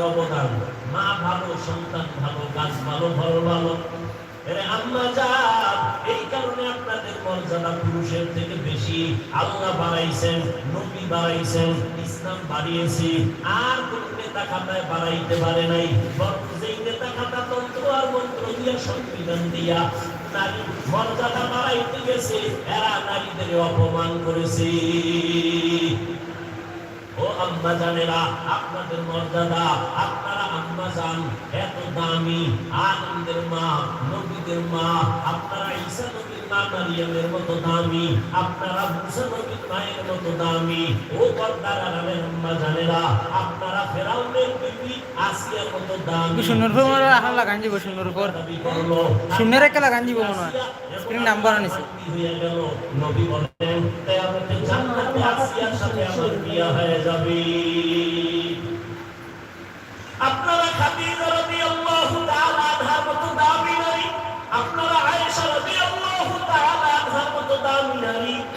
অবদান। মা ভালো, সন্তান ভালো, গাছ ভালো ভালো। ভালো এই কারণে আপনাদের মর্যাদা পুরুষের থেকে বেশি। আল্লাহ বাড়াইছেন, নবী বাড়াইছেন, ইসলাম বাড়িয়েছি। আর কোন নেতা খাতায় বাড়াইতে পারে নাই। বরং নেতা খাতা তন্ত্র আর মন্ত্র দিয়া, সংবিধান দিয়া ও আম্মা জানেরা, আপনাদের মর্যাদা, আপনারা আম্মা জান, এত দামি, আনন্দের মা, নবীদের মা, আপনারা মারিয়ামের মতো দামি আপনারা মুসা নবীর মায়ের মতো দামি। ও পর্দার আড়ালের আম্মা জানেরা আপনারা ফেরাউনের বিবি আসিয়ার মতো দামি। শূন্যর উপর মনে হয় আহার লাগান যাব উপর শূন্যের একটা লাগান যাব মনে স্ক্রিন নাম্বার আনিছে। হয়ে গেল। নবী বলেন কিয়ামতে জান্নাতে আসিয়ার সাথে আমার বিয়ে হয়ে যাবে।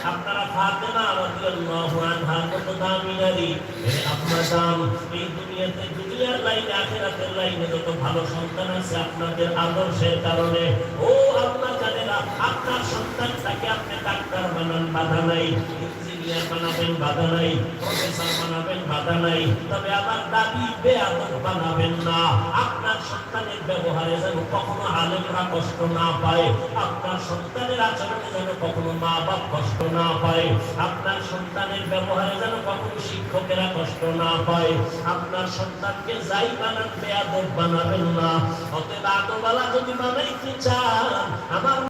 আপনারা ফাতেমা রাদিয়াল্লাহু আখিরাতের লাইনে যত ভালো সন্তান আছে আপনাদের আদর্শের কারণে, ও আপনার জানেনা, আপনার সন্তানটাকে আপনি ডাক্তার বানান, বাধা নাই। ইঞ্জিনিয়ার বানাবেন বাধা নাই প্রফেসর বানাবেন, বাধা নাই। তবে আমার দাবি বেয়াদব বানাবেন না। আপনার সন্তানের ব্যবহারে যেন কখনো আলেমরা কষ্ট না পায়, আপনার সন্তানের আচরণে যেন কখনো মা বাপ কষ্ট না পায়, আপনার সন্তানের ব্যবহারে যেন কখনো শিক্ষকেরা কষ্ট না পায়, আপনার সন্তানকে যাই বানান বেয়াদব বানাবেন না। অতএব আদবালা যদি বানাইতে চান, আমার